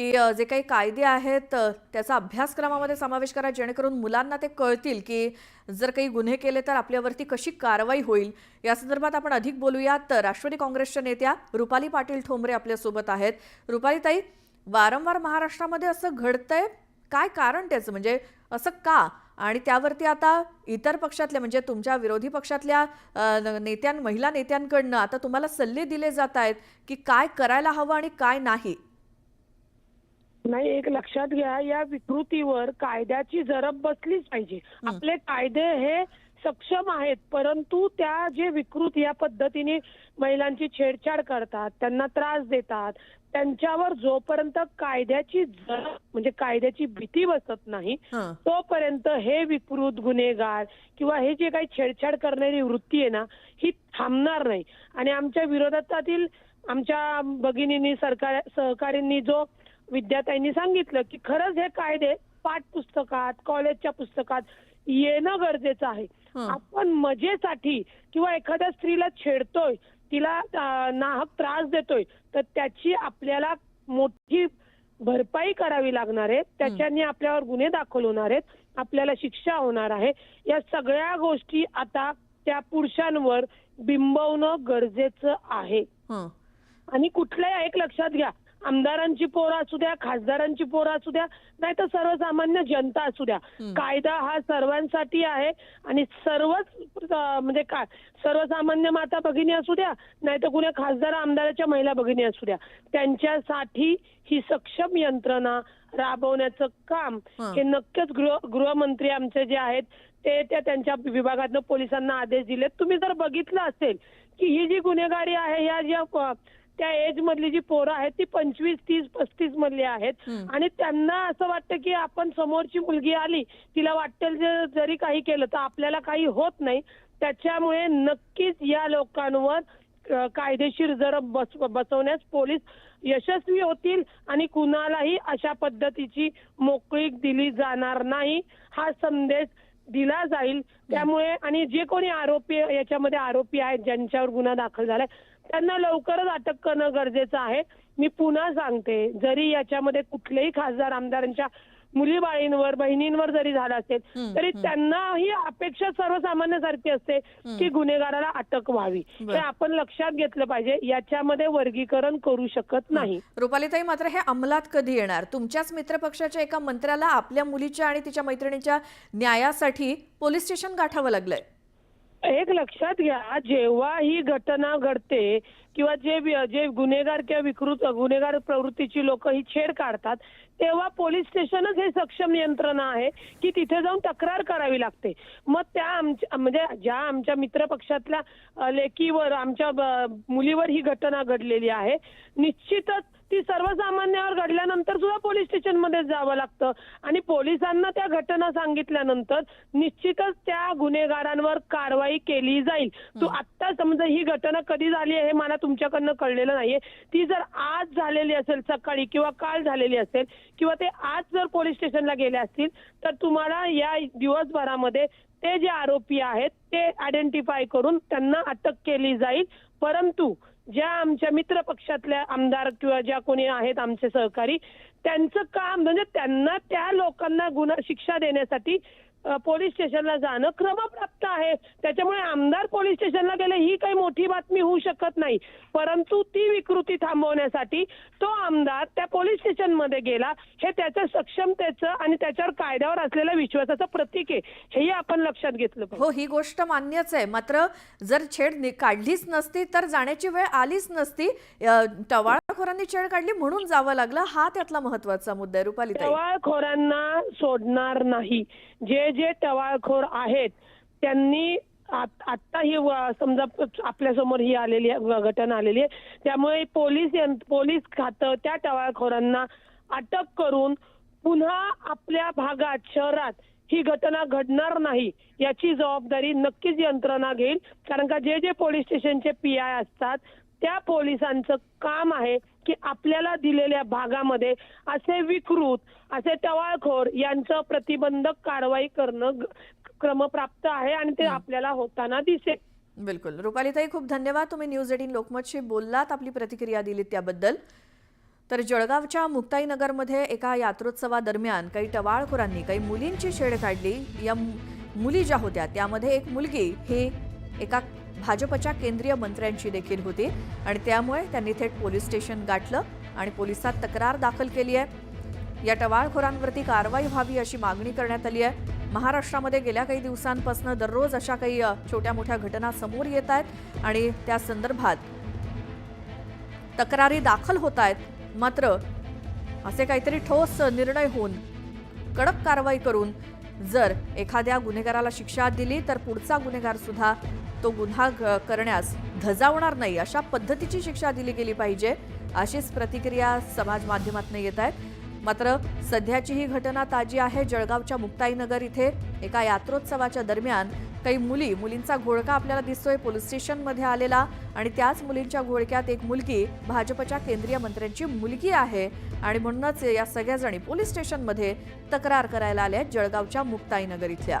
की जे काही कायदे आहेत त्याचा अभ्यासक्रमामध्ये समावेश करा जेणेकरून मुलांना ते कळतील की जर काही गुन्हे केले तर आपल्यावरती कशी कारवाई होईल. या संदर्भात आपण अधिक बोलूयात. राष्ट्रवादी काँग्रेसच्या नेत्या रुपाली पाटील ठोंबरे आपल्यासोबत आहेत. रुपालीताई वारंवार महाराष्ट्रामध्ये असं घडतंय? काय कारण त्याचं? म्हणजे असं का? आणि त्यावरती आता इतर पक्षातल्या म्हणजे तुमच्या विरोधी पक्षातल्या नेत्यां महिला नेत्यांकडनं आता तुम्हाला सल्ले दिले जात आहेत की काय करायला हवं आणि काय नाही? नाही एक लक्षात घ्या या विकृतीवर कायद्याची जरब बसलीच पाहिजे. आपले कायदे हे सक्षम आहेत परंतु त्या जे विकृत या पद्धतीने महिलांची छेडछाड करतात त्यांना त्रास देतात त्यांच्यावर जोपर्यंत कायद्याची जरब म्हणजे कायद्याची भीती बसत नाही. तोपर्यंत हे विकृत गुन्हेगार किंवा हे जे काही छेडछाड करणारी वृत्ती आहे ना ही थांबणार नाही. आणि आमच्या विरोधातील आमच्या भगिनींनी सरकार सहकारींनी जो विद्यार्थ्यांनी सांगितलं की खरंच हे कायदे पाठपुस्तकात कॉलेजच्या पुस्तकात येणं गरजेचं आहे. आपण मजेसाठी किंवा एखाद्या स्त्रीला छेडतोय तिला नाहक त्रास देतोय तर त्याची आपल्याला मोठी भरपाई करावी लागणार आहे. त्याच्याने आपल्यावर गुन्हे दाखल होणार आहेत. आपल्याला शिक्षा होणार आहे. या सगळ्या गोष्टी आता त्या पुरुषांवर बिंबवणं गरजेचं आहे. आणि कुठल्याही एक लक्षात घ्या आमदारांची पोरं असू द्या खासदारांची पोरं असू द्या नाही तर सर्वसामान्य जनता असू द्या. कायदा हा सर्वांसाठी आहे आणि सर्वच म्हणजे काय सर्वसामान्य माता भगिनी असू द्या नाही तर कुण्या खासदार आमदाराच्या महिला भगिनी असू द्या त्यांच्यासाठी ही सक्षम यंत्रणा राबवण्याचं काम हं. नक्कीच गृह गृहमंत्री आमचे जे आहेत ते त्या त्यांच्या विभागातनं पोलिसांना आदेश दिलेत तुम्ही जर बघितलं असेल की ही जी गुन्हेगारी आहे ह्या ज्या त्या एज मधली जी पोरं आहेत ती पंचवीस तीस पस्तीस मधली आहेत. आणि त्यांना असं वाटतं की आपण समोरची मुलगी आली तिला वाटेल जरी काही केलं तर आपल्याला काही होत नाही. त्याच्यामुळे नक्कीच या लोकांवर कायदेशीर जर बस बसवण्यास पोलीस यशस्वी होतील आणि कुणालाही अशा पद्धतीची मोकळीक दिली जाणार नाही हा संदेश दिला जाईल. त्यामुळे आणि जे कोणी आरोपी याच्यामध्ये आरोपी आहेत ज्यांच्यावर गुन्हा दाखल झालाय त्यांना लवकरच अटक करणं गरजेचं आहे. मी पुन्हा सांगते जरी याच्यामध्ये कुठलेही खासदार आमदारांच्या मुलीबाळींवर बहिणींवर जरी झालं असेल तरी. त्यांना ही अपेक्षा सर्वसामान्यासारखी असते की गुन्हेगाराला अटक व्हावी. हे आपण लक्षात घेतलं पाहिजे याच्यामध्ये वर्गीकरण करू शकत नाही. रुपालीताई मात्र हे अंमलात कधी येणार? तुमच्याच मित्रपक्षाच्या एका मंत्र्याला आपल्या मुलीच्या आणि तिच्या मैत्रिणीच्या न्यायासाठी पोलीस स्टेशन गाठावं लागलंय. एक लक्षात घ्या जेव्हा ही घटना घडते किंवा जे जे गुन्हेगार किंवा विकृत गुन्हेगार प्रवृत्तीची लोक ही छेड काढतात तेव्हा पोलीस स्टेशनच हे सक्षम यंत्रणा आहे की तिथे जाऊन तक्रार करावी लागते. मग त्या आमच्या म्हणजे ज्या आमच्या मित्र पक्षातल्या लेकीवर आमच्या मुलीवर ही घटना घडलेली आहे निश्चितच ती सर्वसामान्यावर घडल्यानंतर सुद्धा पोलीस स्टेशनमध्ये जावं लागतं. आणि पोलिसांना त्या घटना सांगितल्यानंतर निश्चितच त्या गुन्हेगारांवर कारवाई केली जाईल. तू आत्ता समजा ही घटना कधी झाली आहे हे मला तुमच्याकडनं कळलेलं नाहीये. ती जर आज झालेली असेल सकाळी किंवा काल झालेली असेल किंवा ते आज जर पोलीस स्टेशनला गेले असतील तर तुम्हाला या दिवसभरामध्ये ते जे आरोपी आहेत ते आयडेंटिफाय करून त्यांना अटक केली जाईल. परंतु ज्या आमच्या मित्र पक्षातल्या आमदार किंवा ज्या कोणी आहेत आमचे सहकारी त्यांचं काम म्हणजे त्यांना त्या लोकांना गुन्हा शिक्षा देण्यासाठी पोलीस स्टेशनला जाणं क्रमप्राप्त आहे. त्याच्यामुळे आमदार पोलीस स्टेशनला गेले ही काही मोठी बातमी होऊ शकत नाही. परंतु ती विकृती थांबवण्यासाठी तो आमदार त्या पोलीस स्टेशनमध्ये गेला. हे त्याच्या सक्षमतेचं आणि त्याच्यावर कायद्यावर असलेल्या विश्वासाचं प्रतीक आहे. हेही आपण लक्षात घेतलं हो ही गोष्ट मान्यच आहे. मात्र जर छेड काढलीच नसती तर जाण्याची वेळ आलीच नसती. टवाळखोरांनी छेड काढली म्हणून जावं लागलं. हा त्यातला महत्त्वाचा मुद्दा आहे. रुपालीताई टवाळखोरांना सोडणार नाही. जे जे टवाळखोर आहेत त्यांनी आत्ता ही समजा आपल्यासमोर ही आलेली आहे, घटना आलेली आहे. त्यामुळे पोलीस पोलीस खातं त्या टवाळखोरांना अटक करून पुन्हा आपल्या भागात शहरात ही घटना घडणार नाही याची जबाबदारी नक्कीच यंत्रणा घेईल. कारण का जे जे पोलीस स्टेशनचे पी आय असतात त्या पोलिसांचं काम आहे की आपल्याला दिलेल्या भागामध्ये असे विकृत असे टवाळखोर यांचं प्रतिबंधक कारवाई करणं क्रमप्राप्त आहे आणि ते आपल्याला होताना दिसेल. बिलकुल. रुपालीताई खूप धन्यवाद. तुम्ही न्यूज एटीन लोकमतशी बोललात आपली प्रतिक्रिया दिलीत त्याबद्दल. तर जळगावच्या मुक्ताईनगरमध्ये एका यात्रोत्सवादरम्यान काही टवाळखोरांनी काही मुलींची छेड काढली. या मुली ज्या होत्या त्यामध्ये एक मुलगी ही एका भाजपच्या केंद्रीय मंत्र्यांची देखील होती आणि त्यामुळे त्यांनी थेट पोलीस स्टेशन गाठलं आणि पोलिसात तक्रार दाखल केली आहे. या टवाळखोरांवरती कारवाई व्हावी अशी मागणी करण्यात आली आहे. महाराष्ट्रामध्ये गेल्या काही दिवसांपासून दररोज अशा काही छोट्या मोठ्या घटना समोर येत आहेत आणि त्या संदर्भात तक्रारी दाखल होत आहेत. मात्र असे काहीतरी ठोस निर्णय होऊन कडक कारवाई करून जर एखाद्या गुन्हेगाराला शिक्षा दिली तर पुढचा गुन्हेगार सुद्धा तो गुन्हा ग- करण्यास धजावणार नाही. अशा पद्धतीची शिक्षा दिली गेली पाहिजे अशीच प्रतिक्रिया समाज माध्यमातून येत आहेत. मात्र सध्याची ही घटना ताजी आहे. जळगावच्या मुक्ताईनगर इथे एका यात्रोत्सवाच्या दरम्यान काही मुली मुलींचा घोळका आपल्याला दिसतोय. पोलीस स्टेशनमध्ये आलेला आणि त्याच मुलींच्या घोळक्यात एक मुलगी भाजपच्या केंद्रीय मंत्र्यांची मुलगी आहे. आणि म्हणूनच या सगळ्याजणी पोलीस स्टेशनमध्ये तक्रार करायला आल्या आहेत जळगावच्या मुक्ताईनगर इथल्या.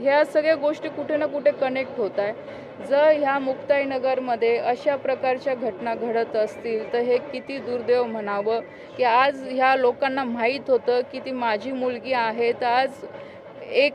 ह्या सगळ्या गोष्टी कुठे ना कुठे कनेक्ट होत आहे. जर ह्या मुक्ताईनगरमध्ये अशा प्रकारच्या घटना घडत असतील तर हे किती दुर्दैव म्हणावं? की आज ह्या लोकांना माहीत होतं की ती माझी मुलगी आहे तर आज एक